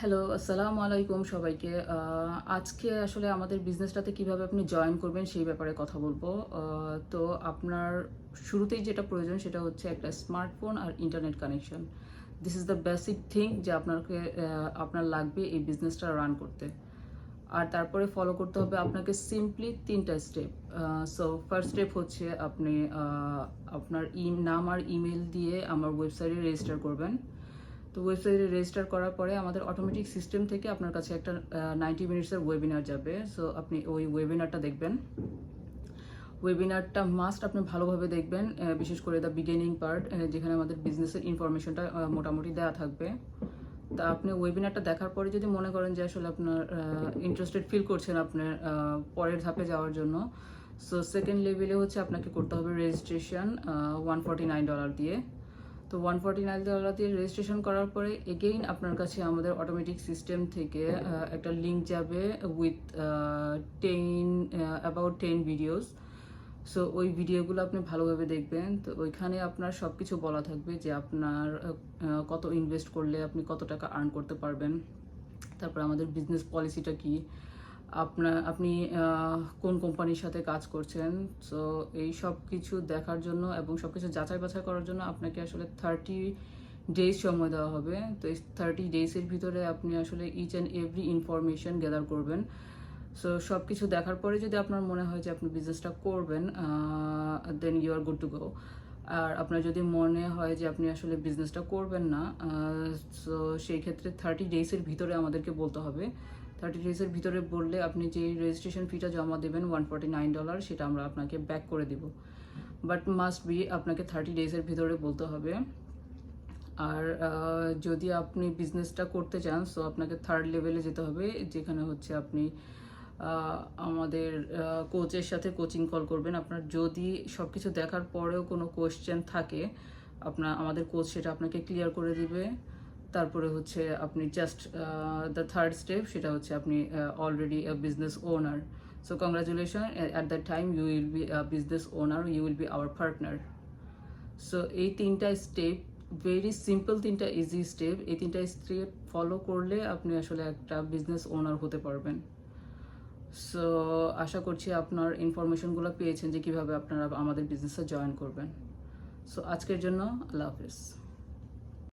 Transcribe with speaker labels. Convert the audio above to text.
Speaker 1: Hello আসসালামু আলাইকুম সবাইকে। আজকে আসলে আমাদের বিজনেসটাতে কীভাবে আপনি জয়েন করবেন সেই ব্যাপারে কথা বলব। তো আপনার শুরুতেই যেটা প্রয়োজন সেটা হচ্ছে একটা smartphone R internet connection this is the basic thing যে আপনাকে আপনার লাগবে এই বিজনেসটা রান করতে। আর তারপরে ফলো করতে হবে আপনাকে সিম্পলি তিনটা স্টেপ সো ফার্স্ট স্টেপ হচ্ছে আপনি আপনার ই নাম আর ইমেল দিয়ে আমার ওয়েবসাইটে রেজিস্টার করবেন। তো ওয়েবসাইটে রেজিস্টার করার পরে আমাদের অটোমেটিক সিস্টেম থেকে আপনার কাছে একটা নাইনটি মিনিটসের ওয়েবিনার যাবে। সো আপনি ওই ওয়েবিনারটা দেখবেন। ওয়েবিনারটা মাস্ট আপনি ভালোভাবে দেখবেন বিশেষ করে দ্য বিগিনিং পার্ট যেখানে আমাদের বিজনেসের ইনফরমেশনটা মোটামুটি দেওয়া থাকবে। তা আপনি ওয়েবিনারটা দেখার পরে যদি মনে করেন যে আসলে আপনার ইন্টারেস্টেড ফিল করছেন আপনার পরের ধাপে যাওয়ার জন্য সো সেকেন্ড লেভেলে হচ্ছে আপনাকে করতে হবে registration one forty nine dollar দিয়ে। তো ওয়ান ফর্টি নাইন ডলার দিয়ে রেজিস্ট্রেশন করার পরে এগেইন আপনার কাছে আমাদের অটোমেটিক সিস্টেম থেকে একটা লিঙ্ক যাবে with ten about ten videos so ওই ভিডিওগুলো আপনি ভালোভাবে দেখবেন। তো ওইখানে আপনার সব কিছু বলা থাকবে যে আপনার কত ইনভেস্ট করলে আপনি কত টাকা আর্ন করতে পারবেন। তারপর আমাদের বিজনেস পলিসিটা কি? আপনার আপনি কোন কোম্পানির সাথে কাজ করছেন? সো এই সব কিছু দেখার জন্য এবং সব কিছু যাচাই বাছাই করার জন্য আপনাকে আসলে থার্টি ডেজ সময় দেওয়া হবে। তো এই থার্টি ডেজের ভিতরে আপনি আসলে each and every information gather করবেন। সো সব কিছু দেখার পরে যদি আপনার মনে হয় যে আপনি বিজনেসটা করবেন then you are good to go আর আপনার যদি মনে হয় যে আপনি আসলে বিজনেসটা করবেন না সো সেই ক্ষেত্রে থার্টি ডেজের ভিতরে আমাদেরকে বলতে হবে। থার্টি ডেজের ভিতরে বললে আপনি যে রেজিস্ট্রেশন ফিটা জমা দেবেন ওয়ান ফর্টি নাইন ডলার সেটা আমরা আপনাকে ব্যাক করে দিব। বাট মাস্ট বি আপনাকে থার্টি ডেজের ভিতরে বলতে হবে। আর যদি আপনি বিজনেসটা করতে চান সো আপনাকে থার্ড লেভেলে যেতে হবে, যেখানে হচ্ছে আপনি আমাদের কোচের সাথে কোচিং কল করবেন। আপনার যদি সব কিছু দেখার পরেও কোনো কোয়েশ্চেন থাকে, আপনার, আমাদের কোচ সেটা আপনাকে ক্লিয়ার করে দিবে। তারপরে হচ্ছে আপনি জাস্ট দ্য থার্ড স্টেপ সেটা হচ্ছে আপনি already business owner so congratulation at that time you will be business owner you will be our partner so এই তিনটা স্টেপ ভেরি সিম্পল তিনটা ইজি স্টেপ এই তিনটা স্টেপ ফলো করলে আপনি আসলে একটা বিজনেস ওনার হতে পারবেন। সো আশা করছি আপনার ইনফরমেশনগুলো পেয়েছেন যে কীভাবে আপনারা আমাদের বিজনেসে জয়েন করবেন। সো আজকের জন্য আল্লাহ হাফেজ।